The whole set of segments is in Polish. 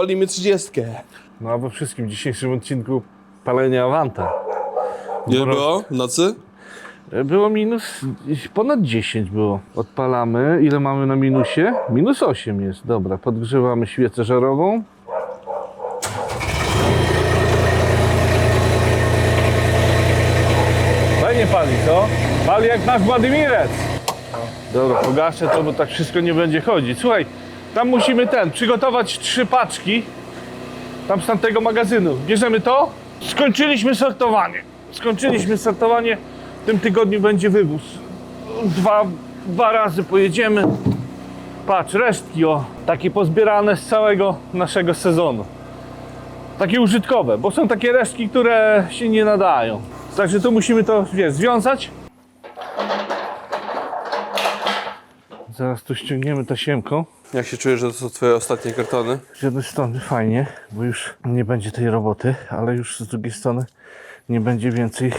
palimy 30. No a we wszystkim dzisiejszym odcinku palenia Awanta. Ile było w nocy? Było minus ponad 10 było. Odpalamy. Ile mamy na minusie? Minus 8 jest. Dobra, podgrzewamy świecę żarową. Fajnie pali, co? Pali jak nasz Władimirec. Dobra, pogaszę to, bo tak wszystko nie będzie chodzić. Słuchaj, tam musimy ten, przygotować trzy paczki. Tam z tamtego magazynu. Bierzemy to. Skończyliśmy sortowanie. Skończyliśmy sortowanie. W tym tygodniu będzie wywóz. Dwa, dwa razy pojedziemy. Patrz, resztki o. Takie pozbierane z całego naszego sezonu. Takie użytkowe, bo są takie resztki, które się nie nadają. Także tu musimy to, wiesz, związać. Zaraz tu ściągniemy tasiemką. Jak się czujesz, że to są twoje ostatnie kartony? Z jednej strony fajnie, bo już nie będzie tej roboty, ale już z drugiej strony nie będzie więcej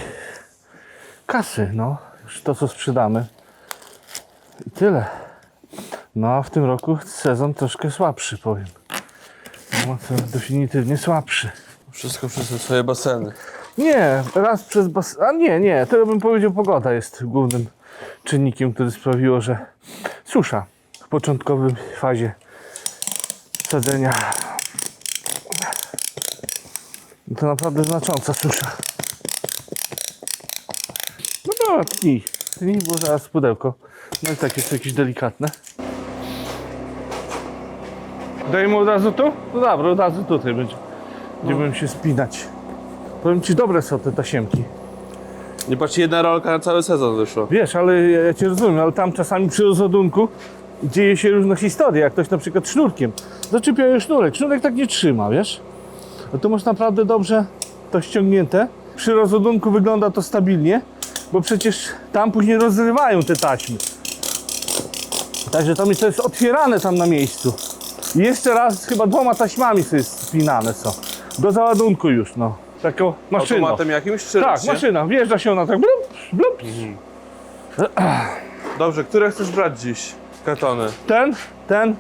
kasy, no. Już to, co sprzedamy. I tyle. No a w tym roku sezon troszkę słabszy, powiem. No to definitywnie słabszy. Wszystko przez te twoje baseny. Nie, raz przez bas... A nie, nie, to ja bym powiedział pogoda jest głównym czynnikiem, który sprawiło, że susza w początkowej fazie sadzenia to naprawdę znacząca susza. No dobra, tnij. Tnij, bo zaraz pudełko. No i tak jest jakieś delikatne. Dajmy od razu tu? No dobra, od razu tutaj będzie. Nie będę się spinać. Powiem ci, dobre są te tasiemki. Nie patrz, jedna rolka na cały sezon wyszła. Wiesz, ale ja, ja cię rozumiem, ale tam czasami przy rozładunku dzieje się różne historie, jak ktoś na przykład sznurkiem zaczepiają sznurek, sznurek tak nie trzyma, wiesz? No to masz naprawdę dobrze to ściągnięte. Przy rozładunku wygląda to stabilnie, bo przecież tam później rozrywają te taśmy. Także tam to jest otwierane tam na miejscu. I jeszcze raz chyba dwoma taśmami sobie spinane są. Do załadunku już, no. Taką maszyną. Automatem jakimś czy Tak, ręcznie? maszyna. Wjeżdża się ona tak blup, blup. Dobrze, które chcesz brać dziś? Kartony. Ten, ten.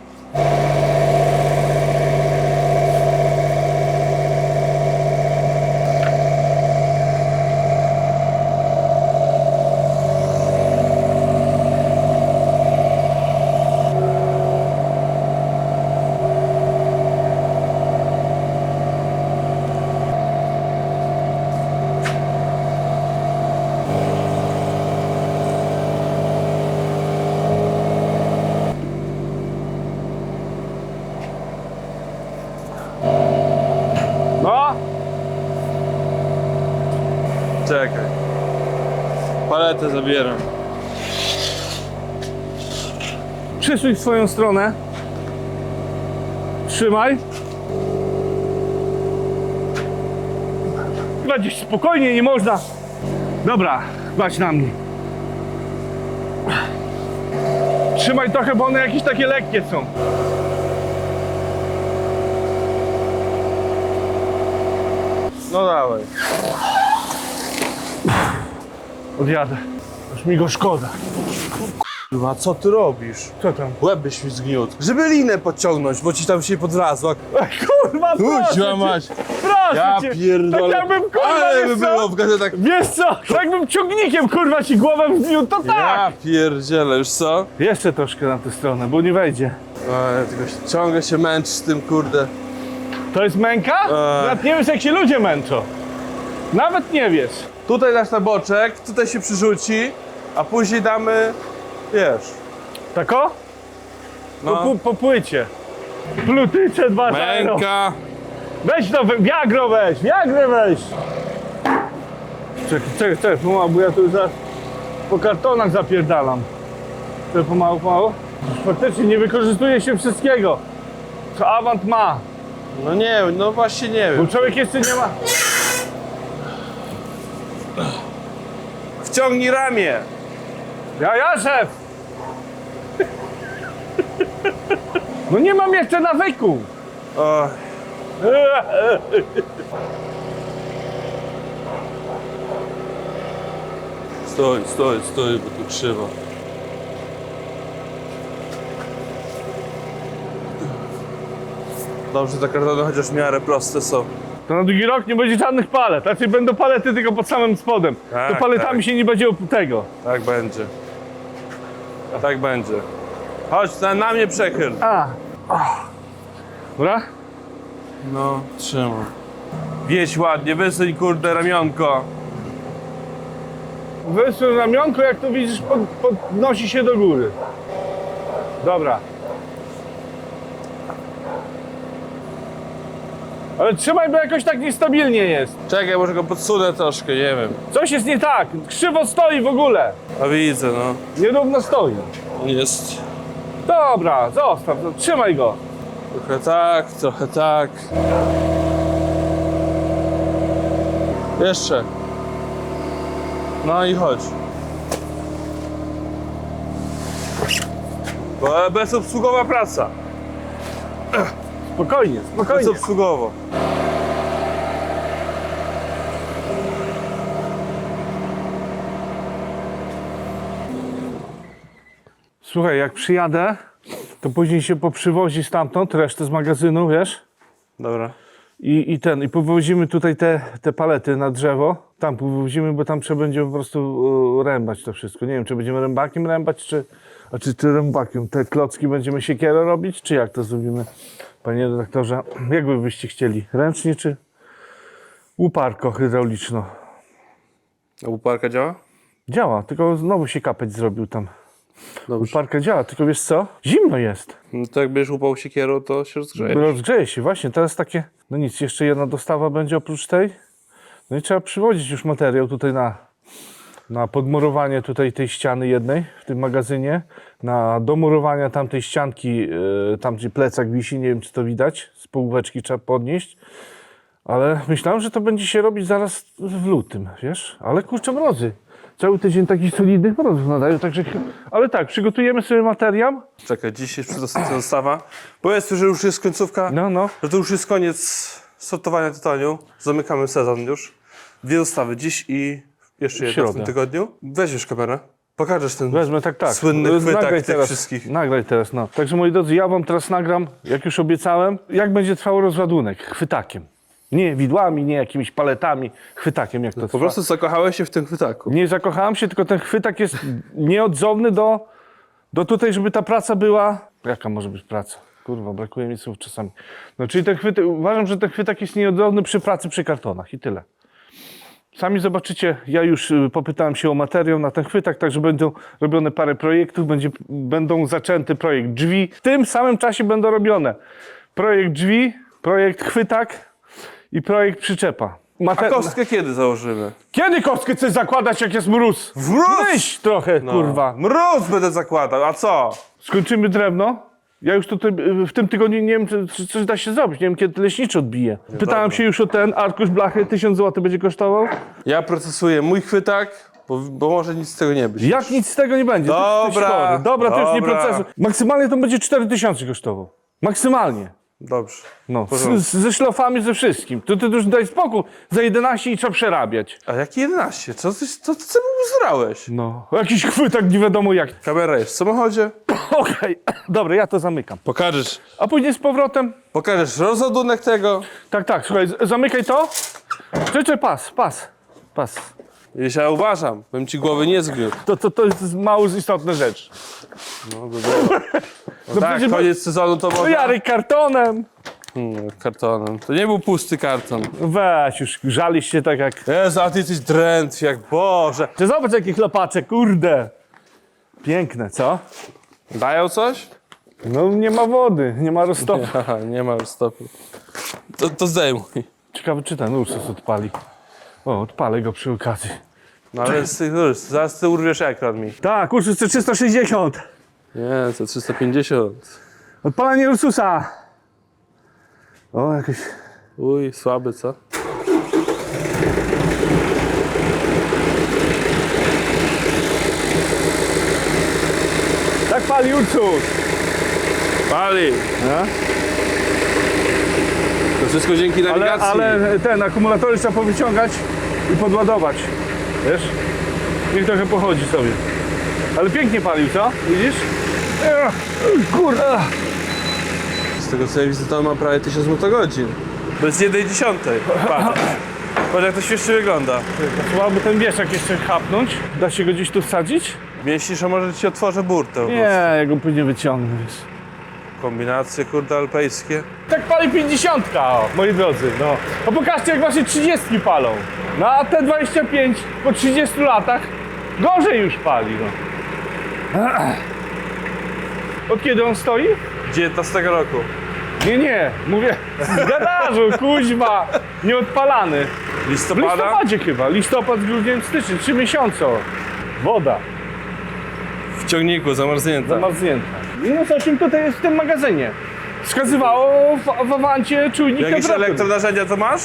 No, Czekaj. Paletę zabieram. przyszli w swoją stronę. Trzymaj. Chyba gdzieś spokojnie, nie można. Dobra, kładź na mnie. Trzymaj trochę, bo one jakieś takie lekkie są. No dawaj. Odjadę. Już mi go szkoda. Kurwa, co ty robisz? Co tam? Łeb byś mi zgniótł. Żeby linę podciągnąć, bo ci tam się podrazła. Ej, kurwa, proszę Kuźwa cię, mać. proszę Ja cię. pierdolę. Tak jakbym, kurwa, Ale by wiesz co? było w gazetach. Wiesz co? Jakbym ciągnikiem kurwa ci głowę wbił, to tak! Ja pierdzielę, już co? Jeszcze troszkę na tę stronę, bo nie wejdzie. Ale tylko się, ciągle się męcz z tym, kurde. To jest męka? Eee. Nawet nie wiesz jak się ludzie męczą. Nawet nie wiesz. Tutaj dasz na boczek, tutaj się przyrzuci, a później damy, wiesz, Tako? no. Po, po płycie. Dwa euro. Męka. Weź to, wiagro weź, wiagrę weź. Czekaj, czekaj, czekaj, pomału, bo ja tu już zaraz po kartonach zapierdalam. Czekaj, pomału, pomału. Faktycznie nie wykorzystuje się wszystkiego, co Avant ma. No nie wiem, no właśnie nie Bo wiem. człowiek jeszcze nie ma... Wciągnij ramię. Ja, ja, szef! No nie mam jeszcze nawyku. O, stoj, stoj, stoj, bo tu krzywo. Dobrze, te kartony chociaż w miarę proste są. To na drugi rok nie będzie żadnych palet. Raczej będą palety tylko pod samym spodem. Tak, to paletami tak. się nie będzie tego. Tak będzie. Tak będzie. Chodź, na, na mnie przechyl. A. Dobra? No, trzymam. Wieź ładnie, wysuń kurde ramionko. Wysuń ramionko, jak to widzisz, pod, podnosi się do góry. Dobra. Ale trzymaj, bo jakoś tak niestabilnie jest. Czekaj, może go podsunę troszkę, nie wiem. Coś jest nie tak. Krzywo stoi w ogóle. A widzę, no. Nierówno stoi. Jest. Dobra, zostaw, no, trzymaj go. Trochę tak, trochę tak. Jeszcze. No i chodź. Bo bezobsługowa praca. Spokojnie, spokojnie. Bezobsługowo. Słuchaj, jak przyjadę, to później się poprzywozi stamtąd resztę z magazynu, wiesz? Dobra. I, i ten, i powozimy tutaj te, te palety na drzewo. Tam powozimy, bo tam trzeba będzie po prostu e, rębać to wszystko. Nie wiem, czy będziemy rębakiem rębać, czy, a czy, czy rębakiem. Te klocki będziemy siekierę robić, czy jak to zrobimy? Panie redaktorze, jak wy byście chcieli? Ręcznie, czy łuparko hydrauliczno? A uparka działa? Działa, tylko znowu się kapeć zrobił tam. Dobrze. Uparka działa, tylko wiesz co? Zimno jest. No to jak będziesz upał siekierą, to się rozgrzeje. Rozgrzeje się, właśnie. Teraz takie, no nic, jeszcze jedna dostawa będzie oprócz tej. No i trzeba przywozić już materiał tutaj na, na podmurowanie tutaj tej ściany jednej w tym magazynie, na domurowanie tamtej ścianki, yy, tam gdzie plecak wisi, nie wiem czy to widać, z połóweczki trzeba podnieść. Ale myślałem, że to będzie się robić zaraz w lutym, wiesz? Ale kurczę mrozy. Cały tydzień takich solidnych mrozów nadają, także... Ale tak, przygotujemy sobie materiał. Czekaj, jest przedostatnia dostawa. Powiedz, że już jest końcówka, No, no. że to już jest koniec sortowania tytoniu. Zamykamy sezon już. Dwie dostawy, dziś i jeszcze jedna w Środę. tym tygodniu. Weźmiesz kamerę, pokażesz ten Wezmę tak, tak. słynny chwytak Nagraj tych teraz, wszystkich. Nagraj teraz, no. Także moi drodzy, ja wam teraz nagram, jak już obiecałem, jak będzie trwał rozładunek chwytakiem. Nie widłami, nie jakimiś paletami, chwytakiem jak to Po trwa. prostu zakochałeś się w tym chwytaku. Nie zakochałem się, tylko ten chwytak jest nieodzowny do, do tutaj, żeby ta praca była... Jaka może być praca? Kurwa, brakuje mi słów czasami. No czyli ten chwytak, uważam, że ten chwytak jest nieodzowny przy pracy przy kartonach i tyle. Sami zobaczycie, ja już y, popytałem się o materiał na ten chwytak, także będą robione parę projektów, będzie, będą zaczęty projekt drzwi. W tym samym czasie będą robione projekt drzwi, projekt chwytak i projekt przyczepa. A kostkę kiedy założymy? Kiedy kostkę chcesz zakładać, jak jest mróz? Mróz! Myśl trochę, No. kurwa. Mróz będę zakładał, a co? Skończymy drewno. Ja już tutaj y, w tym tygodniu nie wiem, czy, coś da się zrobić. Nie wiem, kiedy leśniczy odbije. Pytałem się już o ten arkusz blachy, 1000 zł będzie kosztował. Ja procesuję mój chwytak, bo, bo może nic z tego nie być. Jak nic z tego nie będzie. ty jesteś Dobra, chory. Dobra, to już nie dobra. procesuj. Maksymalnie to będzie 4000 kosztował. Maksymalnie. Dobrze. No, porządku. z, ze szlafami, ze wszystkim. To ty już daj spokój. Za 11 i trzeba przerabiać. A jaki 11? Co ty, co ty sobie uzrałeś? No, jakiś chwytak nie wiadomo jak. Kamera jest w samochodzie. Okej, dobra, ja to zamykam. Pokażesz, A później z powrotem pokażesz rozładunek tego. Tak, tak, słuchaj, z- zamykaj to. Czekaj, pas, pas, pas. Ja uważam, bym ci głowy nie zgniótł. To, to, to jest mało istotna rzecz. No, by było. No tak, przecież- koniec sezonu to No można... Jarek kartonem. Hmm, kartonem. To nie był pusty karton. Weź już, żalisz się tak jak... Jezu, a ty jesteś drętwy, jak Boże. Ty zobacz jaki chlopaczek, kurde. Piękne, co? Dają coś? No nie ma wody, nie ma roztopu. Aha, nie ma już stopu. To, to zdejmuj. Ciekawe czy ten Ursus odpali. O, odpalę go przy okazji. No ale z tych, już, zaraz ty urwiesz ekran mi. Tak, Ursus to 360. Nie, to 350. Odpalanie Ursusa. O, jakoś... Uj, słaby, co? Tak pali Ursus. Pali. No. Wszystko dzięki Ale, nawigacji. ale ten akumulatory trzeba powyciągać i podładować. Wiesz? Niech trochę pochodzi sobie. Ale pięknie palił, co? Widzisz? Ech, Kurde. tego co ja widzę, to ma prawie 1000 motogodzin. Bez jednej dziesiątej. Patrz. Patrz jak to świetnie wygląda. Trzeba by ten wieszak jeszcze chapnąć. Da się go gdzieś tu wsadzić? Mieścisz, a może ci otworzę burtę. Nie, ja go później wyciągnę. Wiesz. Kombinacje kurde alpejskie. Tak pali 50, o, moi drodzy, no. Pokażcie jak wasze 30 palą. No a te 25 po 30 latach gorzej już pali, no. Od kiedy on stoi? 19 roku. Nie, nie, mówię z garażu, kuźma, nieodpalany. W Listopada? listopadzie chyba, listopad, grudzień, styczeń, 3 miesiące. o. Woda, W ciągniku, zamarznięta. zamarznięta. Minus 8 tutaj jest w tym magazynie. Wskazywało w, w awancie czujnik Jakieś temperatury. elektronarzędzia to masz?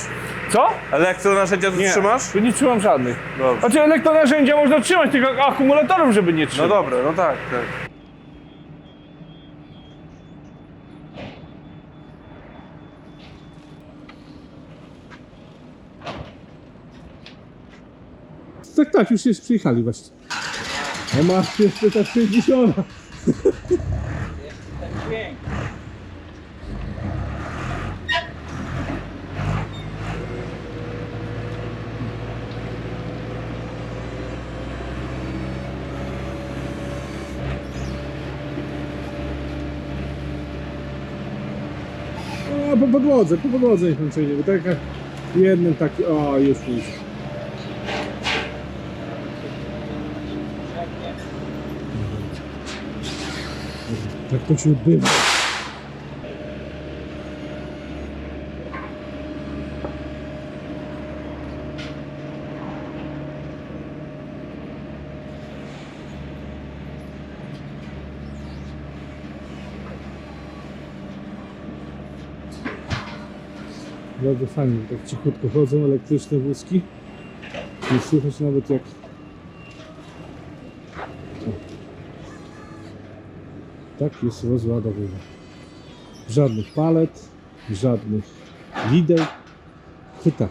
Co? Elektronarzędzia tu Nie, trzymasz? tu nie trzymam żadnych. Dobrze. Znaczy elektronarzędzia można trzymać, tylko akumulatorów, żeby nie No trzymać. dobra, no tak, tak. Tak, tak, już jest przyjechali właśnie. A masz jeszcze tak 60. Po podłodze, po podłodze niech pan przejdzie, bo tak jak jeden taki, o już już. Tak to się odbywa. Bardzo fajnie, tak cichutko chodzą elektryczne wózki. Nie słychać nawet jak Tak jest rozładowywa. Żadnych palet, żadnych wideł. Chyta.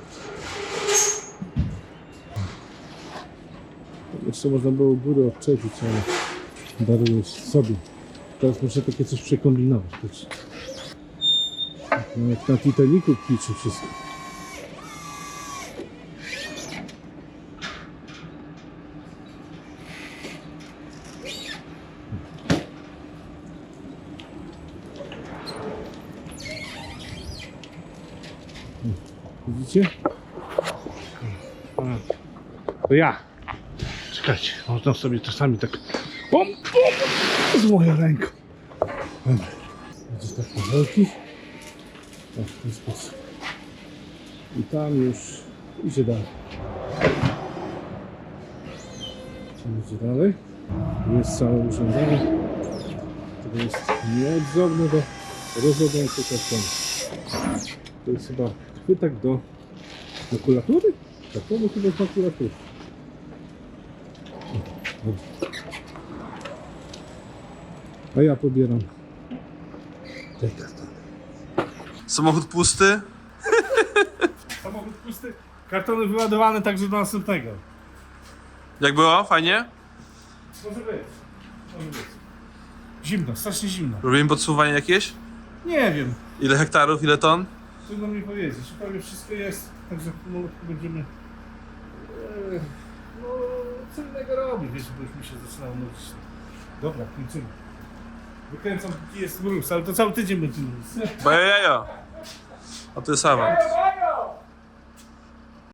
Jeszcze można było góry odczepić, ale daruję sobie. Teraz muszę takie coś przekombinować. No jak na Titanicu kliczy wszystko. Widzicie? To ja. Czekajcie, można sobie czasami tak... Pom, pom, z moją ręką. Widzisz tak powolki? O, w ten sposób. I tam już idzie dalej. Czy idzie dalej? Jest całe urządzenie, które jest nieodzowne do rozładnięcia kartonu. To jest chyba chwytak do makulatury? Kartonu chyba z makulatury. A ja pobieram te kartony. Samochód pusty? Samochód pusty, kartony wyładowane także do następnego. Jak było? Fajnie? Może być. Może być. Zimno, strasznie zimno. Robimy podsumowanie jakieś? Nie wiem, Ile hektarów, ile ton? trudno mi powiedzieć. Prawie wszystko jest, także powolutku będziemy... e, No, co innego robić, wiesz, bo już mi się zaczynało nudzić. Dobra, kończymy. Wykręcam, jest mróz, ale to cały tydzień będzie mróz. Bajaja. A to jest awans.